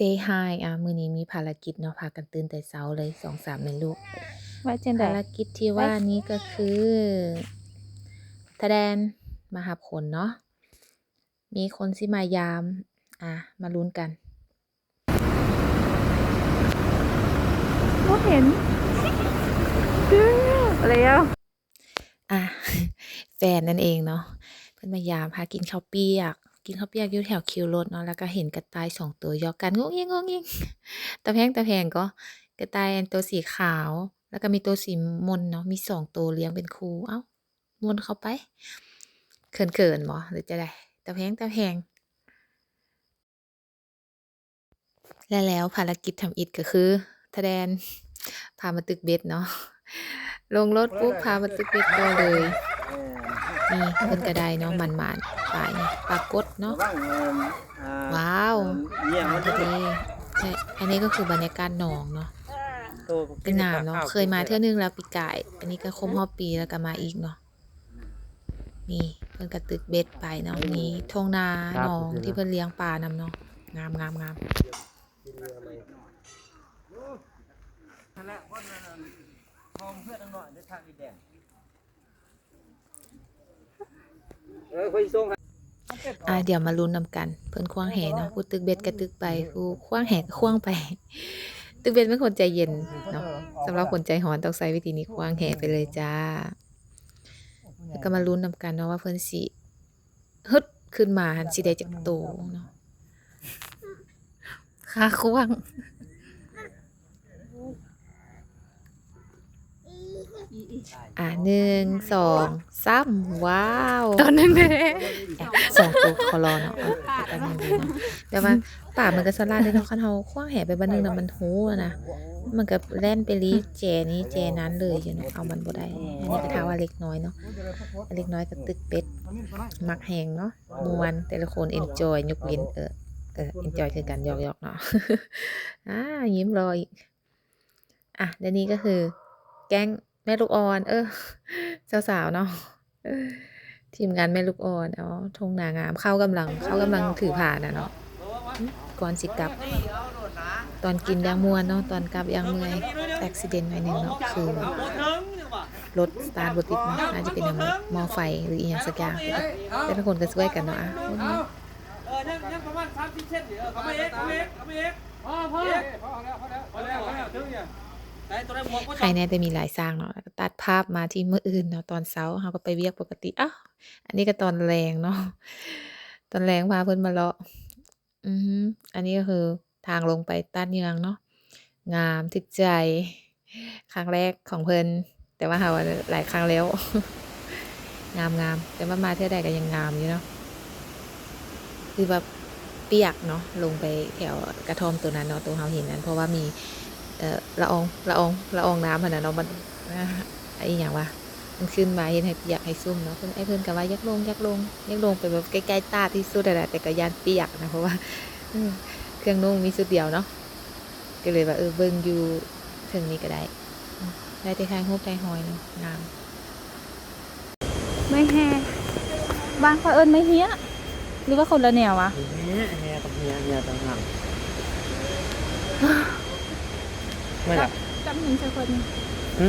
Say hi อะมื้อนี้มีภารกิจเนาะพากันตื่นแต่เช้าเลยสองสามแม่ลูก ว่าจังได๋ภารกิจที่ว่านี้ก็คือแสดงมาหาผลเนาะ มีคนสิมายาม อะ มาลุ้นกัน บ่เห็นแล้วอะ แฟนนั่นเองเนาะ เพิ่นมายามพากินข้าวเปียก กินข้าวเปียกอยู่แถวคิวรถเนาะแล้วก็เห็นกระต่ายสองตัวหยอกกันงุ้งงิ้งงุ้งงิ้งตะแพงตะแพงก็กระต่ายอันตัวสีขาว แล้วก็มีตัวสีมนเนาะมีสองตัวเลี้ยงเป็นคู่เอ้ามนเข้าไปเขินเขินๆบ่หรือจะได้ตะแพงตะแพงและแล้วภารกิจทำอิฐก็คือแสดงพามาตึกเบ็ดเนาะลงรถปุ๊บพามาตึกเบ็ดก็เลย นี่เพิ่นก็ได้เนาะมันมานๆปลาเนี่ยปลากดเนาะว้าวเยี่ยมน้ำทะเลใช่อันนี้ก็คือบรรยากาศหนองเนาะเป็นน้ำเนาะเคยมาเที่ยวนึงแล้วปีกายอันนี้ก็ครบรอบปีแล้วก็มาอีกเนาะนี่เพิ่นก็ตึกเบ็ดไปเนาะนี่ทุ่งนาหนองที่เพิ่นเลี้ยงปลานำเนาะงามงามงามนั่นแหละคนนั้นทองเพื่อนตั้งหน่อยได้ทางอีแดงเออค่อยส่งให้อะเดี๋ยวมาลุ้นนำกัน เพิ่นควางแหเนาะผู้ตึกเบ็ดก็ตึกไปผู้ควางแหก็ควางไป ตึกเบ็ดเป็นคนใจเย็นเนาะสำหรับคนใจร้อนต้องใช้วิธีนี้ควางแหไปเลยจ้า แล้วก็มาลุ้นนำกันเนาะว่าเพิ่นสิฮึดขึ้นมาหันสิได้จักโตเนาะขาควง อะหนึ่งสองสามว้าวตอนนึงเด้แอบสองตัวคอรอเนาะเอาเอาไปนั่นดีเนาะแต่ว่าป่ามันก็สลาดเลยเนาะคันเฮาคว้างแหไปบัดนึงน่ะมันโหอะนะมันก็แล่นไปลีแจนี้แจนั้นเลยอยู่เนาะเอามันบ่ได้อันนี้ก็ถามว่าเล็กน้อยเนาะอันเล็กน้อยก็ตึกเป็ดมักแหงเนาะม่วนแต่ละคน enjoy ยกเว้นเออเออ enjoy คือกันหยอกๆเนาะอ่ายิ้มรออีกอะและนี่ก็คือแก๊ง แม่ลูกอ่อน เออสาวๆเนาะทีมงานแม่ลูกอ่อนอ๋อทงนางามเข้ากำลังเข้ากำลังถือผ่านนะเนาะก่อนสิกลับ ตอนกินยังมวนเนาะตอนกลับยังเมื่อยอุบิเหตุหน่อยหนึ่งเนาะคือรถสตาร์ทบติดเนาะน่าจะเป็นน้ำมอไฟหรืออีหยังสักอย่างแต่ละคนก็ช่วยกันเนาะอะเออยังยังประมาณ30เซนเดี๋ยวเอาไปเอ็กเอาไปเอ็กเอาไปเอ็กพอพอพอแล้วพอแล้วพอแล้วพอแล้วถึงเนี่ยได้ ได้หมวกก็ใครแน่แต่มีหลายสร้างเนาะตัดภาพมาที่มื้ออื่นเนาะตอนเช้าเฮาก็ไปเวียกปกติอ้าวอันนี้ก็ตอนแรงเนาะตอนแรงพาเพิ่อนมาเลาะอืออันนี้ก็คือทางลงไปต้านเยืองเนาะงามถึกใจ ครั้งแรกของเพิ่นแต่ว่าเฮาหลายครั้งแล้ว งามงามแต่ว่ามาเที่ยวใดก็ยังงามอยู่เนาะคือแบบเปียกเนาะลงไปแถวกระท่อมตัวนั้นเนาะตรงเฮาเห็นนั้น เพราะว่ามี เอ่อละอองละอองละอองน้ำหั่นน่ะเนาะมันอ่าไอ้หยังวะมันขึ้นมาเฮ็ดให้เปียกให้ซุ่มเนาะเพิ่นไอ้เพิ่นก็ว่าอยักลงอยักลงอยักลงไปแบบใกล้ๆตาที่สุดอะแหละแต่ก็ย่านเปียกนะเพราะว่าเออเครื่องนุ่งมีชุดเดียวเนาะก็เลยว่าเออเบิ่งอยู่ถึงนี้ก็ได้อืมได้แต่ทางรูปได้หอยเนาะงามไม่แฮบ้านเขาเอิ้นไม่เฮียหรือว่าคนละแนววะเฮียเฮียกับเฮียเฮียต่างหาก ไม่หลับจำหนึ่งสักคนหึ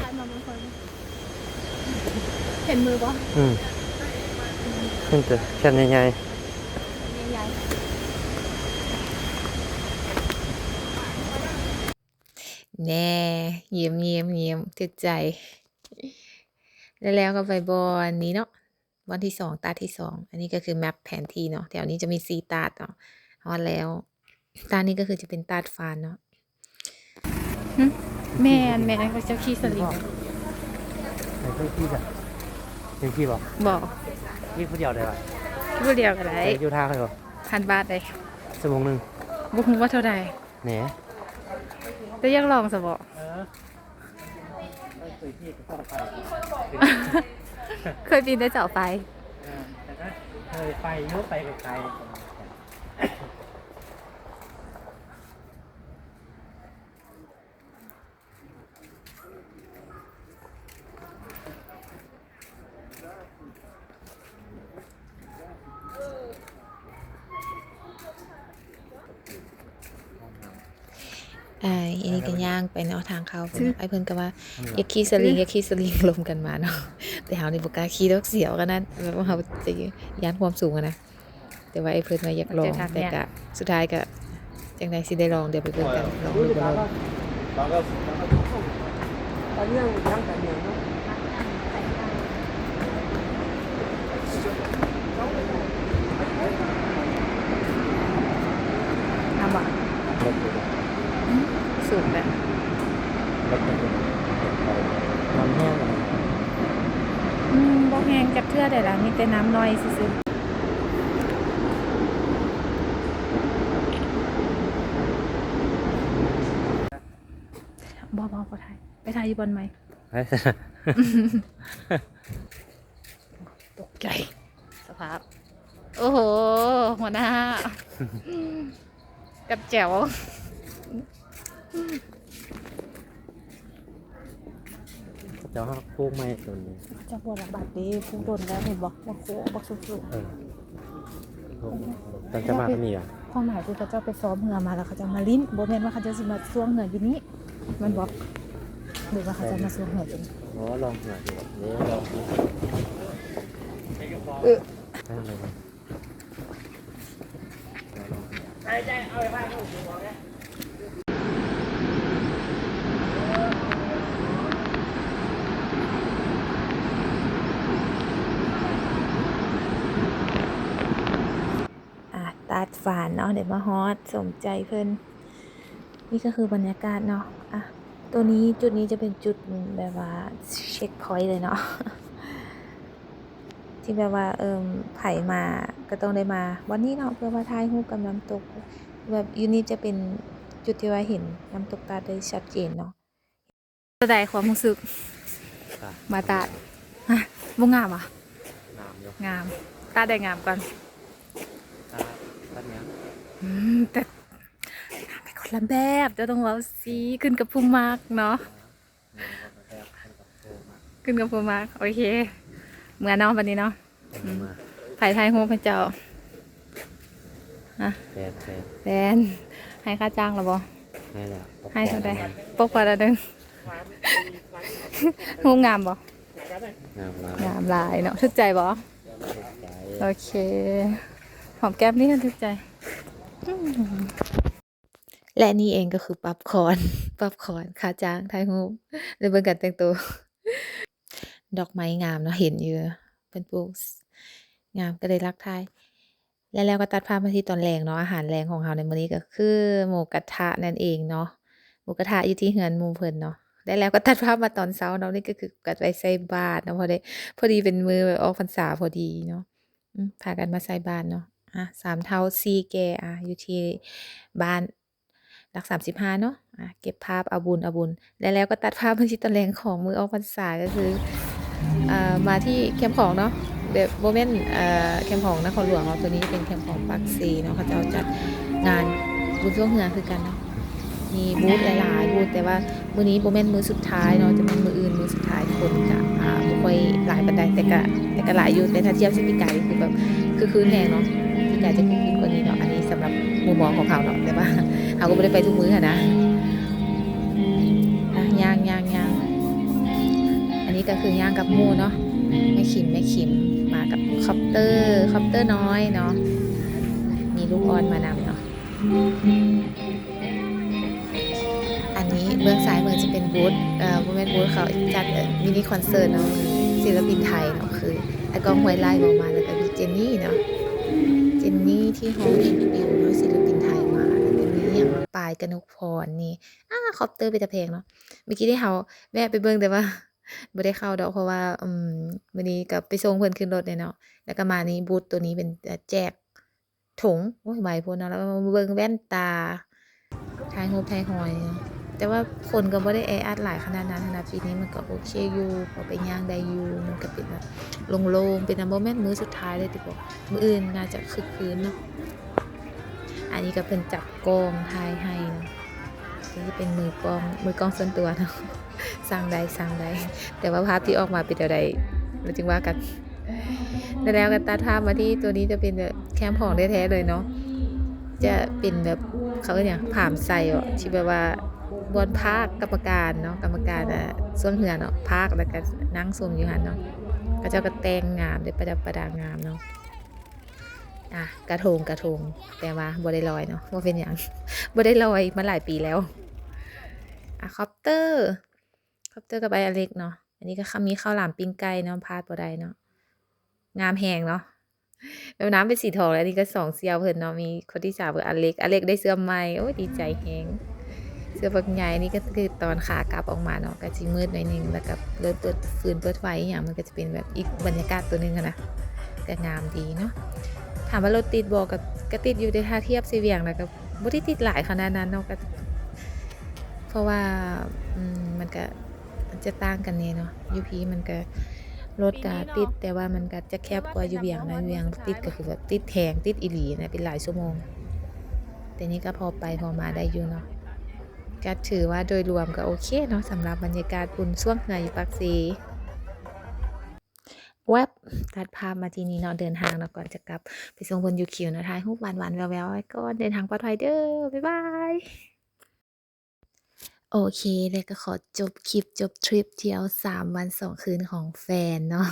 ใครมาเป็นคน เห็นมือปะอืมขึ้นเถอะแค่ใหญ่ใหญ่แน่เยี่ยมเยี่ยมเยี่ยมถึกใจ แล้วแล้วก็ไปบอนนี้เนาะวันที่สองตาที่สองอันนี้ก็คือแมปแผนที่เนาะแถวนี้จะมีซีตาดเนาะฮอดแล้ว ตานี้ก็คือจะเป็นตาดฟานเนาะ แม่นแม่นเขาเจ้าขี้สลิงๆไอ้เพื่อนพี่จ้ะเป็นพี่บอกบอกพี่ผู้เดียวได้ปะผู้เดียวกันไรไปอยู่ท่าเขาเหรอพันบาทเลยชั่วโมงหนึ่งบุคว่าเท่าใดแหนแต่ยังลองสบอเออเคยพี่ก็ไปเคยปีนได้เสาไฟแต่ก็เคยไปเยอะไปไกล อ่าอันนี้ก็ย่างไปเนาะทางเข้าพุ่นเนาะไอ้เพิ่นก็ว่าอย่าขี่สลิงอย่าขี่สลิงลมกันมาเนาะแต่เฮานี่บ่กล้าขี่ดอกเสียวกันนั้นแบบว่าเฮาจะย่านความสูงอะนะแต่ว่าไอ้เพิ่นว่าอยากลองแต่ก็สุดท้ายก็จังได๋สิได้ลองเดี๋ยวไปเบิ่งกันลองดูบ่ลอง เราก็ตอนนี้ยังยังแต่เดียวเนาะ เอาบ่ สูงแบบ มันแห้ง อืมบ่แห้งจักเทื่ อได้ล่ะมีแต่น้ำน้อยซื่อๆบ่บ่บ่ถ่ายไปถ่ายอยู่บนไหมตกใจสภาพ โอ้โห หัวหน้า กับแจ๋ว จะหักพวกไม้ตัวนี้จะปวดหลังบาดเด้ผู้โดนแล้วเห็นบ่บ่โคบ่สุดเออตอนจะมาก็มีอะๆความหมายคือเขาเจ้าไปซ้อมเหือมาแล้วเขาจะมาลิ้นบ่แม่นว่าเขาจะสิมาซ่วงเหืออยู่นี้มันบอกหรือว่าเขาจะมาซ่วงเหือจริงอ๋อลองหัวดูนี่ลองดูเออให้อะไรบ้างอะตัด ฝานเนาะเดี๋ยวมาฮอตสมใจเพิ่นนี่ก็คือบรรยากาศเนาะอะตัวนี้จุดนี้จะเป็นจุดแบบว่าเช็คพอยต์เลยเนาะที่แบบว่าเอิมไผมาก็ต้องได้มา วันนี้เนาะเพื่อมาถ่ายรูปกับน้ำตก แบบยูนี่จะเป็นจุดที่ว่าเห็นน้ำตกตาได้ชัดเจนเนาะแสดงความรู้สึกมาตาดฮะบ่งามอะน้ำยกงาม ตาได้งามก่อน ตาตัดเนี้ย อืม แต่งามไปคนละแบบเจะต้องเว้าสีขึ้นกับผู้มากเนาะขึ้นกับผู้มากโอเคเหมือนเนาะวันนี้เนาะมาไผ่ไทยโฮพระเจ้าแฟนแฟนแฟนให้ค่าจ้างหรอบ่ให้แล้วให้เท่าใดปกปลาละเดึงงูงามบ่งามมากงามหลายเนาะทึกใจบ่ใจโอเคหอมแก้มนี่กันทึกใจ และนี่เองก็คือป๊อปคอนป๊อปคอนค่าจ้างถ่ายรูปในเบิ่งการแต่งตัว ดอกไม้งามเนาะเห็นอยู่เป็นปลูกงามก็เลยรักไทยและแล้วก็ตัดภาพมาที่ตอนแรงเนาะอาหารแรงของเราในมื้อนี้ก็คือหมูกระทะนั่นเองเนาะหมูกระทะอยู่ที่เฮือนมูเพิ่นเนาะได้แล้วก็ตัดภาพมาตอนเช้าเนาะนี่ก็คือกัดไปใส่บาตรเนาะพอได้พอดีเป็นมือออกพรรษาพอดีเนาะพากันมาใส่บาตรเนาะ อะสามเท่าสี่แก่อะอยู่ที่บ้านหลักสามสิบห้าเนาะอะเก็บภาพอาบุญอาบุญ และแล้วก็ตัดภาพมาที่ตอนแรงของมือออกพรรษาก็คืออ่ามาที่แคมป์ของเนาะเดบโบเมนเอ่อแคมป์ของนครหลวงเนาะตัวนี้เป็นแคมป์ของปากซีเนาะเขาจะเอาจัดงานบุญช่วงเฮือคือกันเนาะมีบูธหลายๆบูธแต่ว่ามือนี้โบเมนมือสุดท้ายเนาะจะเป็นมืออื่นมือสุดท้ายคนจะอ่าบ่ค่อยหลายปานใดแต่ก็แต่ก็หลายอยู่แต่ถ้าเทียบสิปีกายคือแบบคือคืนแหงเนาะ ปีกายจะคือคืนกว่านี้เนาะอันนี้สำหรับมุมมองของเขาเนาะแต่ว่าเขาก็บ่ได้ไปทุกมื้อนะอะย่างย่างย่างอันนี้ก็คือย่างกับหมูเนาะแม่ขิมแม่ขิมมากับคอปเตอร์คอปเตอร์น้อยเนาะมีลูกออนมานำเนาะอันนี้เบื้องซ้ายมือจะเป็นบูธเอ่อบูธเป็นบูธเขาจัดมินิคอนเสิร์ตเนาะศิลปินไทยเนาะคือไอ้กองห้วยไล่มามาแล้วก็มีเจนนี่เนาะ นนี่ที่ห้องอินวิวเนาะศิลปินไทยมาแล้วก็มีอย่างปายกนกพรนี่อ้าคอปเตอร์ไปตะเพลงเนาะเมื่อกี้ได้เฮาแวะไปเบิ่งแต่ว่าบ่ได้เข้าดอกเพราะว่าอืมมื้อนี้ก็ไปส่งเพิ่นขึ้นรถเลยเนาะแล้วก็มานี่บูธตัวนี้เป็นแจกถุงโอ้ยใบพุ่นเนาะแล้วมาเบิ่งแว่นตาถ่ายรูปถ่ายหอยเนาะ แต่ว่าคนก็บ่ได้แออัดหลายขนาดนั้นนะปีนี้มันก็โอเคอยู่พอไปย่างได้อยู่มันก็เป็นแบบโล่งๆเป็นอันบ่แม่นมื้อสุดท้ายเลยติบ่มื้ออื่นน่าจะคึกคืนเนาะอันนี้ก็เพิ่นจับกองถ่ายให้เนาะนี่จะเป็นมือกองมือกองส่วนตัวเนาะสร้างได้สร้างได้แต่ว่าภาพที่ออกมาเป็นอะไรเราจึงว่ากันแล้วแล้วกันตัดภาพมาที่ตัวนี้จะเป็นแคมป์ของแท้ๆเลยเนาะจะเป็นแบบเขาเรียกอย่างผามใส่อะที่แบบว่า บอนภาคกรรมการเนาะกรรมการอะส่วนเหือเนาะภาคแล้วก็นั่งชมอยู่หันเนาะก็เจ้าก็แต่งงามด้วยประดับประดางามเนาะอะกระทงกระทงแต่ว่าบ่ได้ลอยเนาะว่าเป็นหยังบ่ได้ลอยมาหลายปีแล้วอะคอปเตอร์คอปเตอร์กับไออเล็กเนาะอันนี้ก็มีข้าวหลามปิ้งไก่เนาะพาดบ่ได้เนาะงามแหงเนาะแล้วน้ำเป็นสีทองแล้วนี่ก็สองเซียวเพิ่นเนาะมีคนที่สามคืออเล็กอเล็กได้เสื้อใหม่โอ้ยดีใจแฮง เสื้อบักใหญ่นี่ก็คือตอนขากลับออกมาเนาะก็สิมืดหน่อยหนึงแล้วก็เริ่มเปิดฟืนเปิดไฟอย่างมันก็จะเป็นแบบอีกบรรยากาศตัวหนึงนะก็งามดีเนาะถามว่ารถติดบ่ก็ก็ติดอยู่ในท่าเทียบสิเวียงแล้วก็บ่ได้ติดหลายขนาดนั้นเนาะก็เพราะว่ามันก็จะต่างกันเนี่ยเนาะยูพีมันก็รถก็ติดแต่ว่ามันก็จะแคบกว่ายูเวียงนะยูเวียงติดก็คือแบบติดแทงติดอีหลีนะเป็นหลายชั่วโมง แต่นี่ก็พอไปพอมาได้อยู่เนาะ ก็ถือว่าโดยรวมก็โอเคเนาะสำหรับบรรยากาศบุญช่วงเหนือยู่ปากซีแวบตัดภาพมาทีนี้เนาะเดินทางเนาะก่อนจะกลับไปส่งบนยูคิวนะถ่ายรูปหวานๆแววๆไว้ก่อนเดินทางปลอดภัยเด้อบ๊ายบายโอเคแล้วก็ขอจบคลิปจบทริปเที่ยว 3 วัน 2 คืนของแฟนเนาะ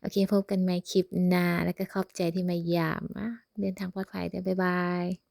โอเคพบกันใหม่คลิปหน้าแล้วก็ขอบใจที่มายามะเดินทางปลอดภัยเด้อบ๊ายบาย